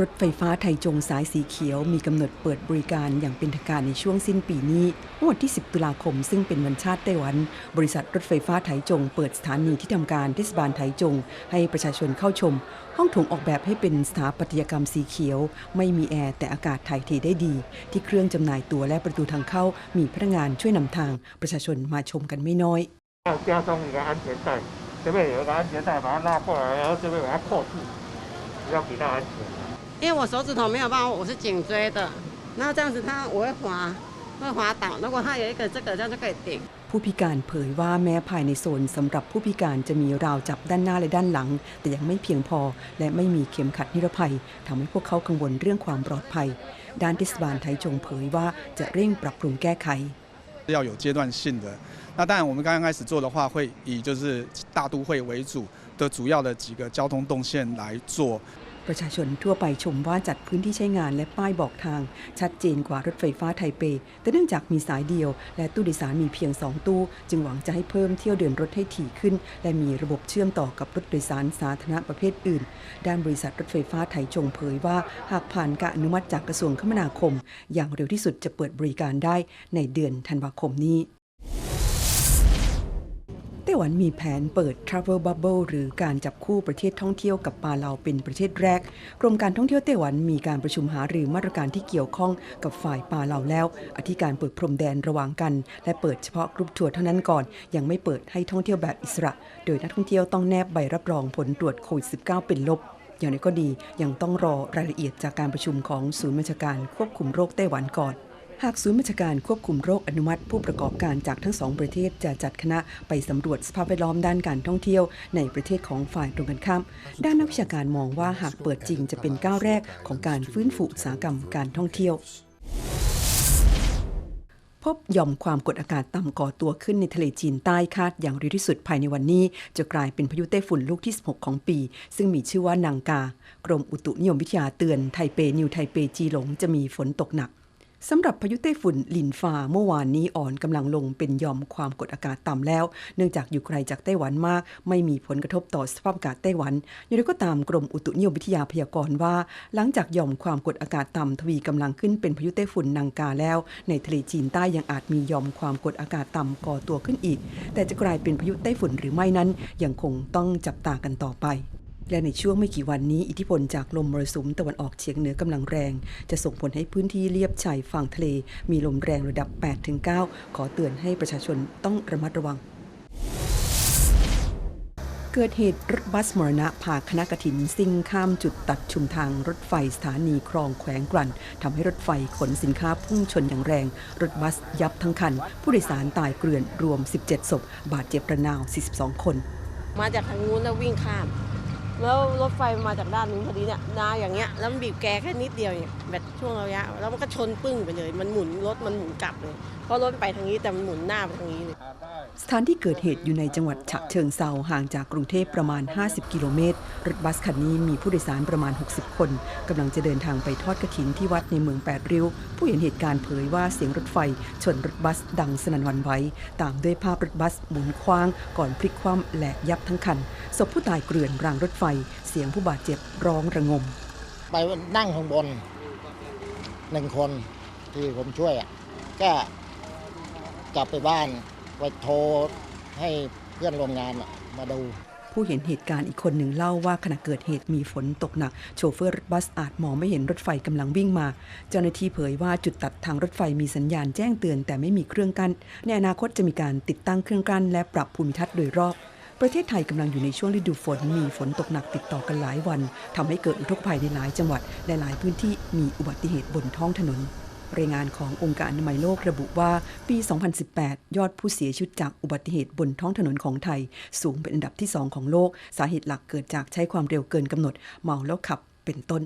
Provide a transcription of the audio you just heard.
รถไฟฟ้าไทยจงสายสีเขียว มีกำหนดเปิดบริการอย่างเป็นทางการในช่วงสิ้นปีนี้เมื่อวันที่ 10 ตุลาคม ซึ่งเป็นวันชาติไต้หวัน บริษัทรถไฟฟ้าไทยจง เปิดสถานีที่ทำการเทศบาลไทยจง ให้ประชาชนเข้าชม ห้องโถงออกแบบให้เป็นสถาปัตยกรรมสีเขียว ไม่มีแอร์แต่อากาศถ่ายเทได้ดี ที่เครื่องจำหน่ายตั๋วและประตูทางเข้า มีพนักงานช่วยนำทาง ประชาชนมาชมกันไม่น้อย 要加装一个安全带，这边有一个安全带，把它拉过来，然后这边把它扣住，要比较安全。 因为我手指头没有办法，我是颈椎的，然后这样子它我会滑，会滑倒。如果它有一个这个，这样就可以顶。 ผู้พิการเผยว่าแม้ภายในโซนสำหรับผู้พิการจะมีราวจับด้านหน้าและด้านหลัง แต่ยังไม่เพียงพอ และไม่มีเข็มขัดนิรภัยทำให้พวกเขากังวลเรื่องความปลอดภัย ด้านเทศบาลไทยจงเผยว่าจะเร่งปรับปรุงแก้ไข 要有阶段性的。那当然，我们刚刚开始做的话，会以就是大都会为主的主要的几个交通动线来做 ประชาชนทั่วไปชมว่าจัดพื้นที่ใช้งานและป้ายบอกทาง ชัดเจนกว่ารถไฟฟ้าไทเป แต่เนื่องจากมีสายเดียว และตู้โดยสารมีเพียง 2 ตู้ จึงหวังจะให้เพิ่มเที่ยวเดินรถให้ถี่ขึ้น และมีระบบเชื่อมต่อกับรถโดยสารสาธารณะประเภทอื่น ด้านบริษัทรถไฟฟ้าไทยจงเผยว่า หากผ่านการอนุมัติจากกระทรวงคมนาคม อย่างเร็วที่สุดจะเปิดบริการได้ในเดือนธันวาคมนี้ ต้หวันมีแผนเปิด Travel Bubble หรือการจับคู่ประเทศท่องเที่ยวกับปาเลาเป็นประเทศแรก กรมการท่องเที่ยวไต้หวันมีการประชุมหารือมาตรการที่เกี่ยวข้องกับฝ่ายปาเลาแล้ว อธิการเปิดพรมแดนระหว่างกัน และเปิดเฉพาะกรุ๊ปทัวร์เท่านั้นก่อน ยังไม่เปิดให้ท่องเที่ยวแบบอิสระ โดยนักท่องเที่ยวต้องแนบใบรับรองผลตรวจโควิด -19 เป็นลบอย่างไรก็ดียังต้องรอรายละเอียดจากการประชุมของศูนย์บัญชาการควบคุมโรคไต้หวันก่อน หากศูนย์บัญชาการควบคุมโรคอนุมัติ ผู้ประกอบการจากทั้งสองประเทศจะจัดคณะไปสำรวจสภาพแวดล้อมด้านการท่องเที่ยว ในประเทศของฝ่ายตรงกันข้าม ด้านนักวิชาการมองว่าหากเปิดจริงจะเป็นก้าวแรกของการฟื้นฟูอุตสาหกรรมการท่องเที่ยวพบหย่อมความกดอากาศต่ำก่อตัวขึ้นในทะเลจีนใต้คาดอย่างเร็วที่สุดภายในวันนี้ จะกลายเป็นพายุไต้ฝุ่นลูกที่ 16 ของปี ซึ่งมีชื่อว่านางกา กรมอุตุนิยมวิทยาเตือนไทเปนิวไทเปจีหลงจะมีฝนตกหนัก สำหรับพายุไต้ฝุ่นลินฟาเมื่อวานนี้อ่อนกำลังลงเป็นยอมความกดอากาศต่ำแล้ว เนื่องจากอยู่ไกลจากไต้หวันมาก ไม่มีผลกระทบต่อสภาพอากาศไต้หวันอย่างไรก็ตามกรมอุตุนิยมวิทยาพยากรณ์ว่า หลังจากยอมความกดอากาศต่ำทวีกำลังขึ้นเป็นพายุไต้ฝุ่นนางกาแล้ว ในทะเลจีนใต้ยังอาจมียอมความกดอากาศต่ำก่อตัวขึ้นอีก แต่จะกลายเป็นพายุไต้ฝุ่นหรือไม่นั้นยังคงต้องจับตากันต่อไป และในช่วงไม่กี่วันนี้อิทธิพลจากลมมรสุมตะวันออกเฉียงเหนือกำลังแรง จะส่งผลให้พื้นที่เลียบชายฝั่งทะเล มีลมแรงระดับ 8-9 ขอเตือนให้ประชาชนต้องระมัดระวังเกิดเหตุรถบัสมรณะพาคณะกฐินซิ่งข้ามจุดตัดชุมทางรถไฟสถานีคลองแขวงกลั่นทำให้รถไฟขนสินค้าพุ่งชนอย่างแรง รถบัสยับทั้งคัน ผู้โดยสารตายเกลื่อนรวม 17 ศพ บาดเจ็บระนาว 42 คน มาจากทางนู้นแล้ววิ่งข้าม แล้วรถไฟมาจากด้านนู้นพอดีเนี่ยนาอย่างเงี้ยแล้วมันบีบแกแค่นิดเดียวเนี่ยแบบช่วงระยะแล้วมันก็ชนปึ้งไปเลย มันหมุนรถมันหมุนกลับเลยเพราะรถไปทางนี้แต่มันหมุนหน้าไปทางนี้เลย สถานที่เกิดเหตุอยู่ในจังหวัดฉะเชิงเซาห่างจากกรุงเทพประมาณ 50 กิโลเมตร รถบัสคันนี้มีผู้โดยสารประมาณ 60 คนกำลังจะเดินทางไปทอดกระถินที่วัดในเมืองแปดริ้ว ผู้เห็นเหตุการณ์เผยว่าเสียงรถไฟ ชนรถบัสดังสนั่นวันไหวตามด้วยภาพรถบัสหมุนคว้าง ก่อนพลิกคว่ำและยับทั้งคันศพผู้ตายเกลื่อนรางรถไฟ เสียงผู้บาดเจ็บร้องระงม ไปนั่งข้างบนหนึ่งคนที่ผมช่วยก็กลับไปบ้าน ไปโทรให้เพื่อนโรงงานมาดูผู้เห็นเหตุการณ์อีกคนหนึ่งเล่าว่าขณะเกิดเหตุมีฝนตกหนัก โชเฟอร์รถบัสอาจมองไม่เห็นรถไฟกำลังวิ่งมา เจ้าหน้าที่เผยว่าจุดตัดทางรถไฟมีสัญญาณแจ้งเตือนแต่ไม่มีเครื่องกั้นในอนาคตจะมีการติดตั้งเครื่องกั้นและปรับภูมิทัศน์โดยรอบ ประเทศไทยกำลังอยู่ในช่วงฤดูฝน มีฝนตกหนักติดต่อกันหลายวันทำให้เกิดอุทกภัยในหลายจังหวัดและหลายพื้นที่มีอุบัติเหตุบนท้องถนน รายงานขององค์การอนามัยโลกระบุว่าปี 2018 ยอดผู้เสียชีวิตจากอุบัติเหตุบนท้องถนนของไทย สูงเป็นอันดับที่ 2 ของโลก สาเหตุหลักเกิดจากใช้ความเร็วเกินกำหนด เมาแล้วขับเป็นต้น